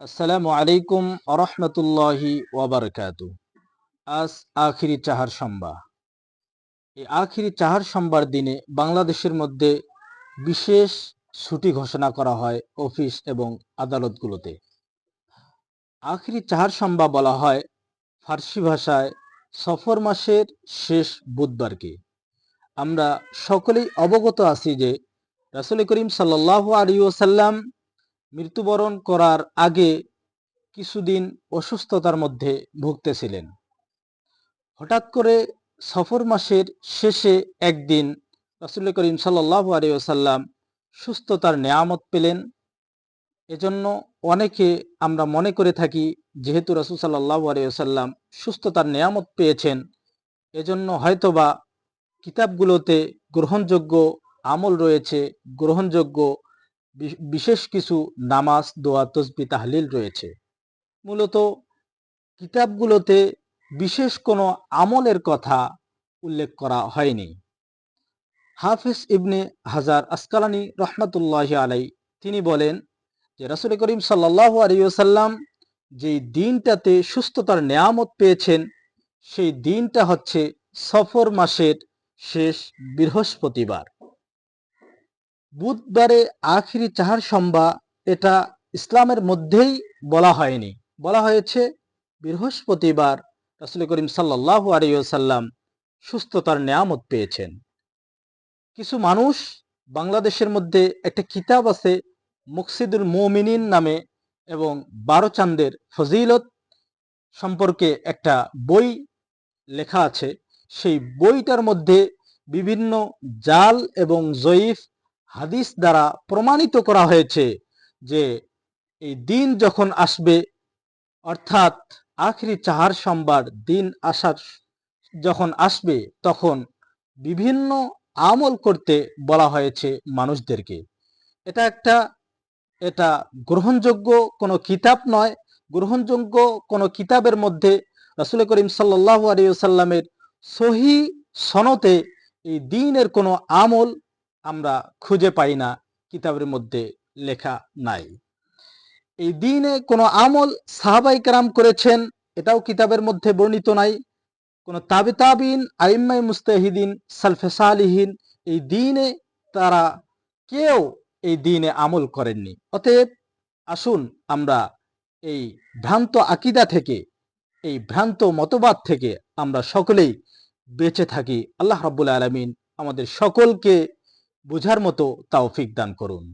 আসসালামু আলাইকুম আরহামতুল্লাহি ওয়াবারকাত আজ আখিরি চাহার সম্বা। এই আখিরি চাহার সম্বার দিনে বাংলাদেশের মধ্যে বিশেষ ছুটি ঘোষণা করা হয় অফিস এবং আদালতগুলোতে। আখিরি চাহার সম্বা বলা হয় ফার্সি ভাষায় সফর মাসের শেষ বুধবারকে। আমরা সকলেই অবগত আছি যে রাসুল করিম সাল্লাহ আলী ওসাল্লাম মৃত্যুবরণ করার আগে কিছুদিন অসুস্থতার মধ্যে ভুগতেছিলেন। হঠাৎ করে সফর মাসের শেষে একদিন রাসুল করিম সাল্লাহ আলিয়াল্লাম সুস্থতার নেয়ামত পেলেন। এজন্য অনেকে আমরা মনে করে থাকি, যেহেতু রাসুল সাল্লাহ আলিয়াল্লাম সুস্থতার নেয়ামত পেয়েছেন, এজন্য হয়তোবা কিতাবগুলোতে গ্রহণযোগ্য আমল রয়েছে, গ্রহণযোগ্য বিশেষ কিছু নামাজ, দোয়া, তসবি, তাহলিল রয়েছে। মূলত কিতাবগুলোতে বিশেষ কোনো আমলের কথা উল্লেখ করা হয়নি। হাফিজ ইবনে হাজার আসকালানি রহমতুল্লাহ আলাই, তিনি বলেন যে, রাসুল করিম সাল্লাহ আলিয়াল্লাম যেই দিনটাতে সুস্থতার নেয়ামত পেয়েছেন, সেই দিনটা হচ্ছে সফর মাসের শেষ বৃহস্পতিবার। বুধবারে আখিরি চাহার সম্বা এটা ইসলামের মধ্যেই বলা হয়নি। বলা হয়েছে, বৃহস্পতিবার রাসুল করিম সাল্লাহ আলিয়াল্লাম সুস্থতার নেয়ামত পেয়েছেন। কিছু মানুষ বাংলাদেশের মধ্যে একটা কিতাব আছে, মুকসিদুল মৌমিনিন নামে এবং বারো চান্দের ফজিলত সম্পর্কে একটা বই লেখা আছে। সেই বইটার মধ্যে বিভিন্ন জাল এবং জয়ীফ হাদিস দ্বারা প্রমাণিত করা হয়েছে যে এই দিন যখন আসবে, অর্থাৎ আখরি চাহার সোমবার দিন আসার যখন আসবে, তখন বিভিন্ন আমল করতে বলা হয়েছে মানুষদেরকে। এটা একটা, এটা গ্রহণযোগ্য কোনো কিতাব নয়। গ্রহণযোগ্য কোনো কিতাবের মধ্যে রাসুল করিম সাল্লাহ আলিয়াল্লামের সহি সনতে এই দিনের কোনো আমল আমরা খুঁজে পাই না কিতাবের মধ্যে লেখা নাই। এই দিনে কোনো আমল সাহাবাই কারাম করেছেন, এটাও কিতাবের মধ্যে বর্ণিত নাই। কোনো তাবে তাবিন আইম্মাই মুস্তাহিদিন সালফেসালিহীন এই দিনে তারা কেউ এই দিনে আমল করেননি। অতএব আসুন আমরা এই ভ্রান্ত আকিদা থেকে, এই ভ্রান্ত মতবাদ থেকে আমরা সকলেই বেঁচে থাকি। আল্লাহ রাবুল আলমিন আমাদের সকলকে বুঝার মতো তাওফিক দান করুন।